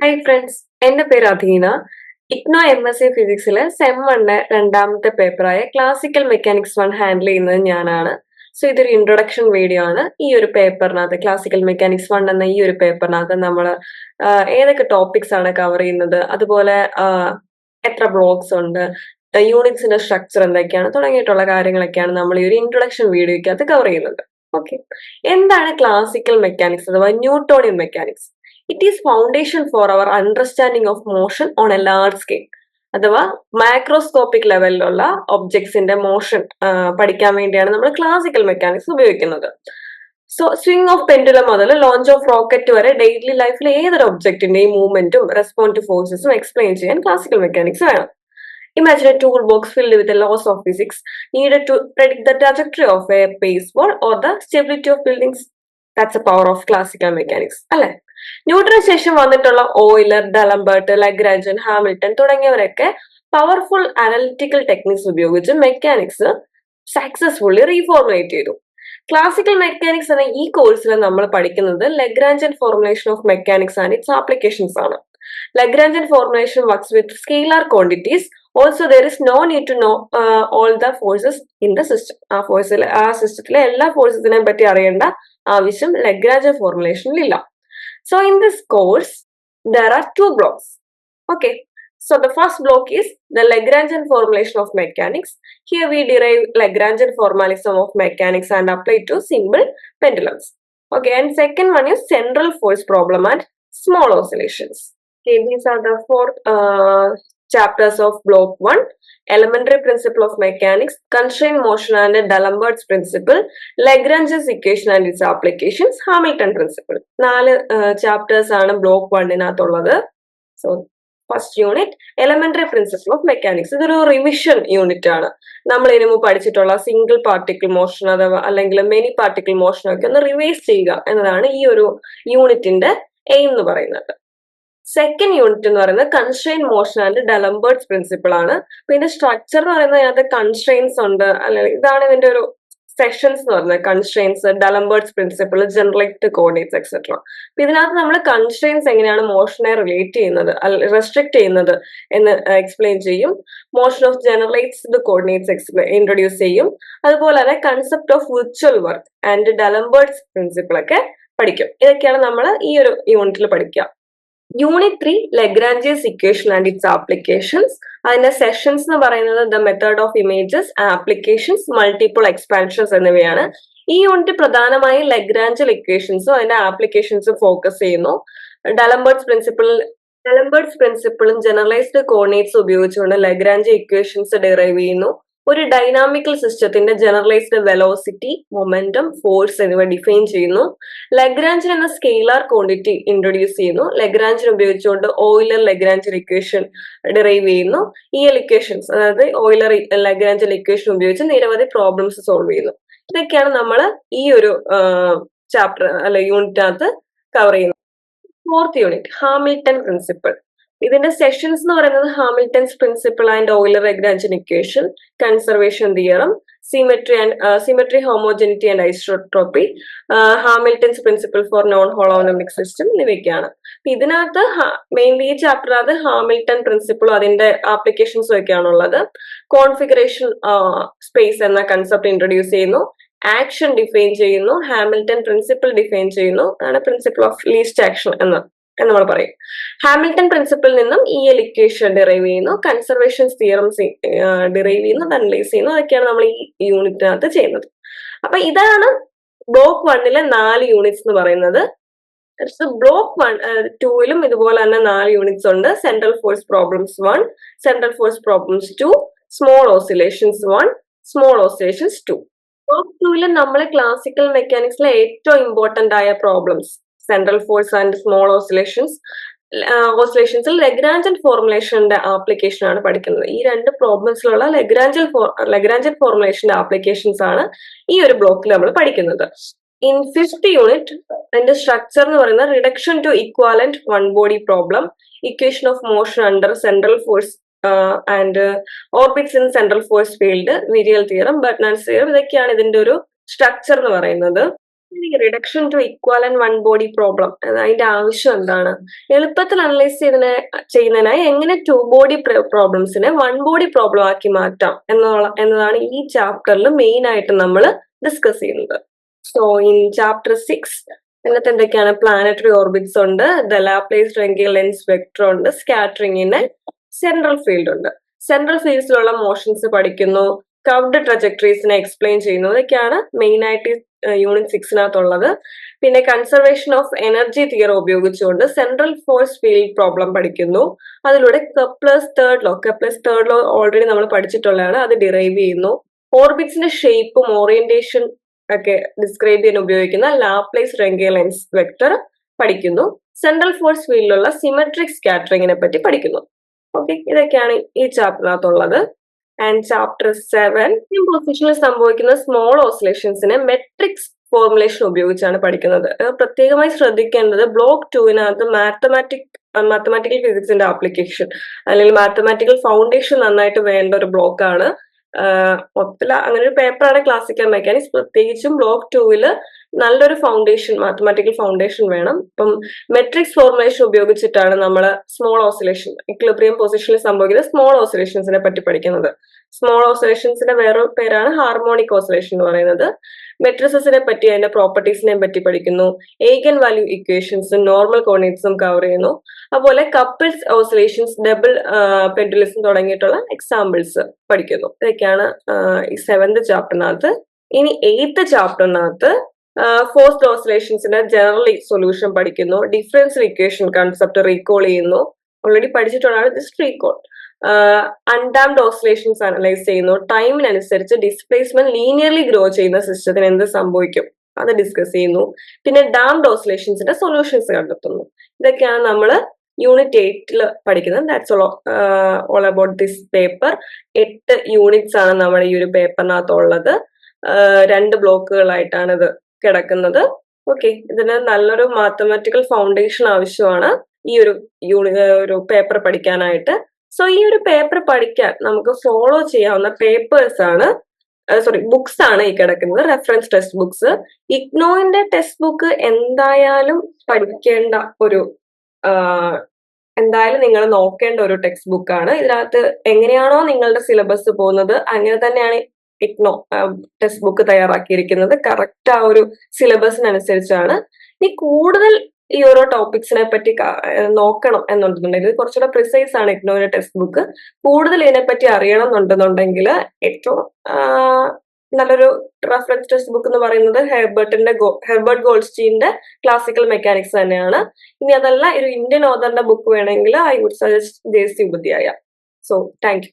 Hi friends എന്റെ പേര് Adheena. IGNOU M S C ഫിസിക്സിലെ sem one രണ്ടാമത്തെ പേപ്പറായ ക്ലാസിക്കൽ മെക്കാനിക്സ് വൺ ഹാൻഡിൽ ചെയ്യുന്നത് ഞാനാണ്. സോ ഇതൊരു ഇൻട്രൊഡക്ഷൻ വീഡിയോ ആണ്. ഈ ഒരു പേപ്പറിനകത്ത് ക്ലാസിക്കൽ മെക്കാനിക്സ് വൺ എന്ന ഈ ഒരു പേപ്പറിനകത്ത് നമ്മൾ ഏതൊക്കെ ടോപ്പിക്സ് ആണ് കവർ ചെയ്യുന്നത്? അതുപോലെ എത്ര ബ്ലോഗ്സ് ഉണ്ട്? യൂണിറ്റ്സിന്റെ സ്ട്രക്ചർ എന്തൊക്കെയാണ് തുടങ്ങിയിട്ടുള്ള കാര്യങ്ങളൊക്കെയാണ് നമ്മൾ ഈ ഒരു ഇൻട്രൊഡക്ഷൻ വീഡിയോയ്ക്കകത്ത് കവർ ചെയ്യുന്നത്. ഓക്കെ എന്താണ് ക്ലാസിക്കൽ മെക്കാനിക്സ് അഥവാ Newtonian mechanics it is foundation for our understanding of motion on a large scale അഥവാ മാക്രോസ്കോപ്പിക് ലെവലിലുള്ള ഒബ്ജക്ട്സിന്റെ മോഷൻ പഠിക്കാൻ വേണ്ടിയാണ് നമ്മൾ ക്ലാസിക്കൽ മെക്കാനിക്സ് ഉപയോഗിക്കുന്നത്. സോ സ്വിംഗ് ഓഫ് പെൻഡുലം മുതൽ ലോഞ്ച് ഓഫ് റോക്കറ്റ് വരെ ഡെയിലി ലൈഫിലെ ഏതൊരു ഒബ്ജക്റ്റിന്റെയും മൂവ്മെന്റും റെസ്പോണ്ട് ഫോഴ്സസും എക്സ്പ്ലെയിൻ ചെയ്യാൻ ക്ലാസിക്കൽ മെക്കാനിക്സ് വേണം. Imagine a toolbox filled with the laws of physics needed to predict the trajectory of a baseball or the stability of buildings. That's the power of classical mechanics. അല്ലെ ന്യൂട്ടന് ശേഷം വന്നിട്ടുള്ള Euler D'Alembert Lagrangian Hamilton തുടങ്ങിയവരൊക്കെ powerful analytical techniques ഉപയോഗിച്ച് mechanics successfully reformulate ചെയ്തു classical mechanics എന്ന ഈ കോഴ്സിൽ നമ്മൾ പഠിക്കുന്നത് Lagrangian formulation of mechanics and its applications ആണ് Lagrangian formulation works with scalar quantities also there is no need to know all the forces in the system ആ ഫോഴ്സിൽ ആ സിസ്റ്റത്തിലെ എല്ലാ ഫോഴ്സസിനെ പറ്റി അറിയേണ്ട ആവശ്യം ലഗ്രാഞ്ചൻ ഫോർമുലേഷനിൽ ഇല്ല so in this course there are two blocks okay So the first block is the Lagrangian formulation of mechanics. Here we derive Lagrangian formalism of mechanics and apply to simple pendulums. Okay, and second one is central force problem and small oscillations. Okay, these are the four uh, chapters of block one. Elementary principle of mechanics, constraint motion and D'Alembert's principle, Lagrange's equation and its applications, Hamilton principle. നാല് chapters ആണ് block വണ്ണിനകത്തുള്ളത് so first unit elementary principle of mechanics ഇതൊരു revision unit ആണ് നമ്മൾ ഇതിനു മുമ്പ് പഠിച്ചിട്ടുള്ള single particle motion അഥവാ അല്ലെങ്കിൽ മെനി പാർട്ടിക്കിൾ മോഷൻ ഒക്കെ ഒന്ന് റിവൈസ് ചെയ്യുക എന്നതാണ് ഈ ഒരു യൂണിറ്റിന്റെ എയിം എന്ന് പറയുന്നത് സെക്കൻഡ് യൂണിറ്റ് എന്ന് പറയുന്നത് constrain motion and D'Alembert's principle ആണ്. പിന്നെ സ്ട്രക്ചർ എന്ന് പറയുന്നത് അതിനകത്ത് കൺസ്ട്രെയിൻസ് ഉണ്ട്. അല്ലെങ്കിൽ ഇതാണ് ഇതിന്റെ ഒരു സെഷൻസ് എന്ന് പറയുന്നത്. Constraints D'Alembert's principle generalised coordinates etcetera അപ്പൊ ഇതിനകത്ത് നമ്മൾ കൺസ്ട്രെയിൻസ് എങ്ങനെയാണ് മോഷനെ റിലേറ്റ് ചെയ്യുന്നത് റെസ്ട്രിക്ട് ചെയ്യുന്നത് എന്ന് എക്സ്പ്ലെയിൻ ചെയ്യും. Motion of generalised coordinates introduce ചെയ്യും. അതുപോലെ തന്നെ concept of virtual work and D'Alembert's principle ഒക്കെ പഠിക്കും. ഇതൊക്കെയാണ് നമ്മൾ ഈ ഒരു യൂണിറ്റിൽ പഠിക്കുക unit three Lagrange's equation and its applications അതിന്റെ സെഷൻസ് എന്ന് പറയുന്നത് the method of images applications multiple expansions എന്നിവയാണ്. ഈ യൂണിറ്റ് പ്രധാനമായും ലെഗ്രാഞ്ചൽ ഇക്വേഷൻസും അതിന്റെ ആപ്ലിക്കേഷൻസും ഫോക്കസ് ചെയ്യുന്നു. ഡലംബേർട്സ് പ്രിൻസിപ്പിൾ ഡലംബേർട്സ് പ്രിൻസിപ്പിളും ജനറലൈസ്ഡ് കോർഡിനേറ്റ്സ് ഉപയോഗിച്ചുകൊണ്ട് ലെഗ്രാഞ്ച് ഇക്വേഷൻസ് ഡിറൈവ് ചെയ്യുന്നു. ഒരു ഡൈനാമിക്കൽ സിസ്റ്റത്തിന്റെ ജനറലൈസ്ഡ് വെലോസിറ്റി മൊമെന്റം ഫോഴ്സ് എന്നിവ ഡിഫൈൻ ചെയ്യുന്നു. ലഗ്രാഞ്ചിൻ എന്ന സ്കെയിലാർ ക്വാണ്ടിറ്റി ഇൻട്രൊഡ്യൂസ് ചെയ്യുന്നു. ലഗ്രാഞ്ചിൻ ഉപയോഗിച്ചുകൊണ്ട് ഓയിലർ ലഗ്രാഞ്ചൽ ഇക്വേഷൻ ഡിറൈവ് ചെയ്യുന്നു. ഈ ഇക്വേഷൻസ് അതായത് ഓയിലർ ലഗ്രാഞ്ചൽ ഇക്വേഷൻ ഉപയോഗിച്ച് നിരവധി പ്രോബ്ലംസ് സോൾവ് ചെയ്യുന്നു. ഇതൊക്കെയാണ് നമ്മൾ ഈ ഒരു ചാപ്റ്റർ അല്ലെ യൂണിറ്റിനകത്ത് കവർ ചെയ്യുന്നത്. ഫോർത്ത് യൂണിറ്റ് ഹാമിൽട്ടൺ പ്രിൻസിപ്പിൾ ഇതിന്റെ സെഷൻസ് എന്ന് പറയുന്നത് Hamilton's principle and Euler Lagrange equation conservation theorem symmetry and symmetry homogeneity and isotropy Hamilton's principle for non holonomic system എന്നിവയൊക്കെയാണ്. അപ്പൊ ഇതിനകത്ത് മെയിൻലി ഈ ചാപ്റ്ററിനകത്ത് ഹാമിൽട്ടൺ പ്രിൻസിപ്പിളും അതിന്റെ ആപ്ലിക്കേഷൻസും ഒക്കെയാണ് ഉള്ളത്. കോൺഫിഗറേഷൻ സ്പേസ് എന്ന കൺസെപ്റ്റ് ഇൻട്രൊഡ്യൂസ് ചെയ്യുന്നു. ആക്ഷൻ ഡിഫൈൻ ചെയ്യുന്നു. ഹാമിൽട്ടൺ പ്രിൻസിപ്പിൾ ഡിഫൈൻ ചെയ്യുന്നു. അതാണ് പ്രിൻസിപ്പിൾ ഓഫ് ലീസ്റ്റ് ആക്ഷൻ എന്ന്. എന്ന് നമ്മൾ പറയും. ഹാമിൽട്ടൺ പ്രിൻസിപ്പിൽ നിന്നും ഈ എലിക്വേഷൻ ഡിറൈവ് ചെയ്യുന്നു കൺസർവേഷൻ തിയറം ഡിറൈവ് ചെയ്യുന്നു അനലൈസ് ചെയ്യുന്നു അതൊക്കെയാണ് നമ്മൾ ഈ യൂണിറ്റിനകത്ത് ചെയ്യുന്നത്. അപ്പൊ ഇതാണ് ബ്ലോക്ക് വണ്ണിലെ നാല് യൂണിറ്റ്സ് എന്ന് പറയുന്നത്. ബ്ലോക്ക് വൺ ടൂവിലും ഇതുപോലെ തന്നെ നാല് യൂണിറ്റ്സ് ഉണ്ട്. Central force problems one central force problems two small oscillations one small oscillations two block ടൂവിൽ നമ്മൾ ക്ലാസിക്കൽ മെക്കാനിക്സിലെ ഏറ്റവും ഇമ്പോർട്ടന്റ് ആയ problems central force and small oscillations ഓസിലേഷൻസിൽ Lagrangian ഫോർമുലേഷന്റെ ആപ്ലിക്കേഷൻ ആണ് പഠിക്കുന്നത്. ഈ രണ്ട് പ്രോബ്ലംസിലുള്ള ലെഗ്രാഞ്ചൽ ലെഗ്രാഞ്ചൻ ഫോർമുലേഷന്റെ ആപ്ലിക്കേഷൻസ് ആണ് ഈ ഒരു ബ്ലോക്കിൽ നമ്മൾ പഠിക്കുന്നത്. ഇൻ ഫിഫ്ത് യൂണിറ്റ് അതിന്റെ സ്ട്രക്ചർ എന്ന് പറയുന്നത് reduction to equivalent one body problem equation of motion under central force and orbits in central force field virial theorem Bertrand's theorem ഇതൊക്കെയാണ് ഇതിന്റെ ഒരു സ്ട്രക്ചർ എന്ന് പറയുന്നത്. Reduction to equal and one body problem അതിന്റെ ആവശ്യം എന്താണ്? എളുപ്പത്തിൽ അനലൈസ് ചെയ്തതിനെ ചെയ്യുന്നതിനായി എങ്ങനെ ടു ബോഡി പ്രോബ്ലംസിനെ വൺ ബോഡി പ്രോബ്ലം ആക്കി മാറ്റാം എന്നുള്ള എന്നതാണ് ഈ ചാപ്റ്ററിൽ മെയിൻ ആയിട്ട് നമ്മൾ ഡിസ്കസ് ചെയ്യുന്നത്. സോ ഇൻ ചാപ്റ്റർ സിക്സ് ഇതിനകത്ത് എന്തൊക്കെയാണ്? പ്ലാനറ്ററി ഓർബിറ്റ്സ് ഉണ്ട് ദ ദലാപ്ലേസ് ട്രെങ്കിൽ ലെൻസ് വെക്ടർ ഉണ്ട് സ്കാറ്ററിങ്ങിന് സെൻട്രൽ ഫീൽഡ് ഉണ്ട്. സെൻട്രൽ ഫീൽഡ്സിലുള്ള മോഷൻസ് പഠിക്കുന്നു കവ്ഡ് ട്രജക്ടറീസിനെ എക്സ്പ്ലെയിൻ ചെയ്യുന്നു. ഇതൊക്കെയാണ് മെയിൻ ആയിട്ട് യൂണിറ്റ് സിക്സിനകത്തുള്ളത്. പിന്നെ കൺസർവേഷൻ ഓഫ് എനർജി തിയറി ഉപയോഗിച്ചുകൊണ്ട് സെൻട്രൽ ഫോഴ്സ് ഫീൽഡ് പ്രോബ്ലം പഠിക്കുന്നു. അതിലൂടെ Kepler's third law Kepler's third law already നമ്മൾ പഠിച്ചിട്ടുള്ളതാണ്. അത് ഡിറൈവ് ചെയ്യുന്നു. ഓർബിറ്റ്സിന്റെ ഷേപ്പും ഓറിയന്റേഷൻ ഒക്കെ ഡിസ്ക്രൈബ് ചെയ്യാൻ ഉപയോഗിക്കുന്ന ലാപ്ലേസ് റെങ്കേലൻസ് വെക്ടർ പഠിക്കുന്നു. സെൻട്രൽ ഫോഴ്സ് ഫീൽഡിലുള്ള സിമെട്രിക് സ്കാറ്ററിങ്ങിനെ പറ്റി പഠിക്കുന്നു. ഓക്കെ ഇതൊക്കെയാണ് ഈ ചാപ്റ്ററിനകത്തുള്ളത് ആൻഡ് ചാപ്റ്റർ സെവൻ പൊസിഷനിൽ സംഭവിക്കുന്ന സ്മോൾ ഓസിലേഷൻസിനെ മെട്രിക്സ് ഫോർമുലേഷൻ ഉപയോഗിച്ചാണ് പഠിക്കുന്നത്. പ്രത്യേകമായി ശ്രദ്ധിക്കേണ്ടത് ബ്ലോക്ക് ടുവിനകത്ത് മാത്തമാറ്റിക് മാത്തമാറ്റിക്കൽ ഫിസിക്സിന്റെ ആപ്ലിക്കേഷൻ അല്ലെങ്കിൽ മാത്തമാറ്റിക്കൽ ഫൗണ്ടേഷൻ നന്നായിട്ട് വേണ്ട ഒരു ബ്ലോക്കാണ് മൊത്തത്തിൽ അങ്ങനെ ഒരു പേപ്പറാണ് ക്ലാസിക്കൽ മെക്കാനിക്സ് പ്രത്യേകിച്ചും ബ്ലോക്ക് ടൂവിൽ നല്ലൊരു ഫൗണ്ടേഷൻ മാത്തമാറ്റിക്കൽ ഫൗണ്ടേഷൻ വേണം. ഇപ്പം മെട്രിക്സ് ഫോർമുലേഷൻ ഉപയോഗിച്ചിട്ടാണ് നമ്മൾ സ്മോൾ ഓസിലേഷൻ ഇക്ലിബ്രിയം പൊസിഷനിൽ സംഭവിക്കുന്ന സ്മോൾ ഓസിലേഷൻസിനെ പറ്റി പഠിക്കുന്നത്. സ്മോൾ ഓസിലേഷൻസിന്റെ വേറെ പേരാണ് ഹാർമോണിക് ഓസിലേഷൻ എന്ന് പറയുന്നത്. മെട്രിസസിനെ പറ്റി അതിന്റെ പ്രോപ്പർട്ടീസിനെ പറ്റി പഠിക്കുന്നു. ഏഗൻ വാല്യൂ ഇക്വേഷൻസും നോർമൽ കോർഡിനേറ്റ്സും കവർ ചെയ്യുന്നു. അതുപോലെ കപ്പിൾസ് ഓസിലേഷൻസ് ഡബിൾ പെൻഡുലിസം തുടങ്ങിയിട്ടുള്ള എക്സാമ്പിൾസ് പഠിക്കുന്നു. ഇതൊക്കെയാണ് ഈ സെവന്ത് ചാപ്റ്ററിനകത്ത് ഇനി എയ്ത്ത് ചാപ്റ്ററിനകത്ത് ഫോഴ്സ് ഓസിലേഷൻസിന്റെ ജനറലി സൊല്യൂഷൻ പഠിക്കുന്നു. ഡിഫറൻസ് ഇക്വേഷൻ കൺസെപ്റ്റ് റീകോൾ ചെയ്യുന്നു. Already പഠിച്ചിട്ടുള്ളതാണ് just recall undamped oscillations analyse ചെയ്യുന്നു. ടൈമിനനുസരിച്ച് ഡിസ്പ്ലേസ്മെന്റ് ലീനിയർലി ഗ്രോ ചെയ്യുന്ന സിസ്റ്റത്തിന് എന്ത് സംഭവിക്കും? അത് ഡിസ്കസ് ചെയ്യുന്നു. പിന്നെ ഡാംഡ് ഓസിലേഷൻസിന്റെ സൊല്യൂഷൻസ് കണ്ടെത്തുന്നു. ഇതൊക്കെയാണ് നമ്മൾ യൂണിറ്റ് എയ്റ്റിൽ പഠിക്കുന്നത്. That's all all about this paper എട്ട് യൂണിറ്റ്സ് ആണ് നമ്മൾ ഈ ഒരു പേപ്പറിനകത്തുള്ളത് രണ്ട് ബ്ലോക്കുകളായിട്ടാണ് ഇത് കിടക്കുന്നത്. ഓക്കെ ഇതിന് നല്ലൊരു മാത്തമാറ്റിക്കൽ ഫൗണ്ടേഷൻ ആവശ്യമാണ് ഈ ഒരു യൂണി ഒരു പേപ്പർ പഠിക്കാനായിട്ട്. സോ ഈ ഒരു പേപ്പർ പഠിക്കാൻ നമുക്ക് ഫോളോ ചെയ്യാവുന്ന പേപ്പേഴ്സ് ആണ് സോറി ബുക്സ് ആണ് ഈ കിടക്കുന്നത് റെഫറൻസ് ടെക്സ്റ്റ് ബുക്സ് ഇഗ്നോയിന്റെ ടെക്സ്റ്റ് ബുക്ക് എന്തായാലും പഠിക്കേണ്ട ഒരു എന്തായാലും നിങ്ങൾ നോക്കേണ്ട ഒരു ടെക്സ്റ്റ് ബുക്കാണ് ഇതിനകത്ത് എങ്ങനെയാണോ നിങ്ങളുടെ സിലബസ് പോകുന്നത് അങ്ങനെ തന്നെയാണ് ഇഗ്നോ ടെക്സ്റ്റ് ബുക്ക് തയ്യാറാക്കിയിരിക്കുന്നത്. കറക്റ്റ് ആ ഒരു സിലബസിനനുസരിച്ചാണ് ഇനി കൂടുതൽ ഈ ഓരോ ടോപ്പിക്സിനെ പറ്റി നോക്കണം എന്നുണ്ടെന്നുണ്ടെങ്കിൽ കുറച്ചുകൂടെ പ്രിസൈസ് ആണ് ഇഗ്നോയുടെ ടെക്സ്റ്റ് ബുക്ക് കൂടുതൽ ഇതിനെപ്പറ്റി അറിയണം എന്നുണ്ടെന്നുണ്ടെങ്കിൽ ഏറ്റവും നല്ലൊരു റെഫറൻസ് ടെക്സ്റ്റ് ബുക്ക് എന്ന് പറയുന്നത് ഹെർബർട്ടിന്റെ ഹെർബർട്ട് ഗോൾസ്റ്റീന്റെ ക്ലാസിക്കൽ മെക്കാനിക്സ് തന്നെയാണ്. ഇനി അതല്ല ഒരു ഇന്ത്യൻ ഓതറിന്റെ ബുക്ക് വേണമെങ്കിൽ ഐ വുഡ് സജസ്റ്റ് ദേശീയ ഉപധ്യായ സോ താങ്ക് യു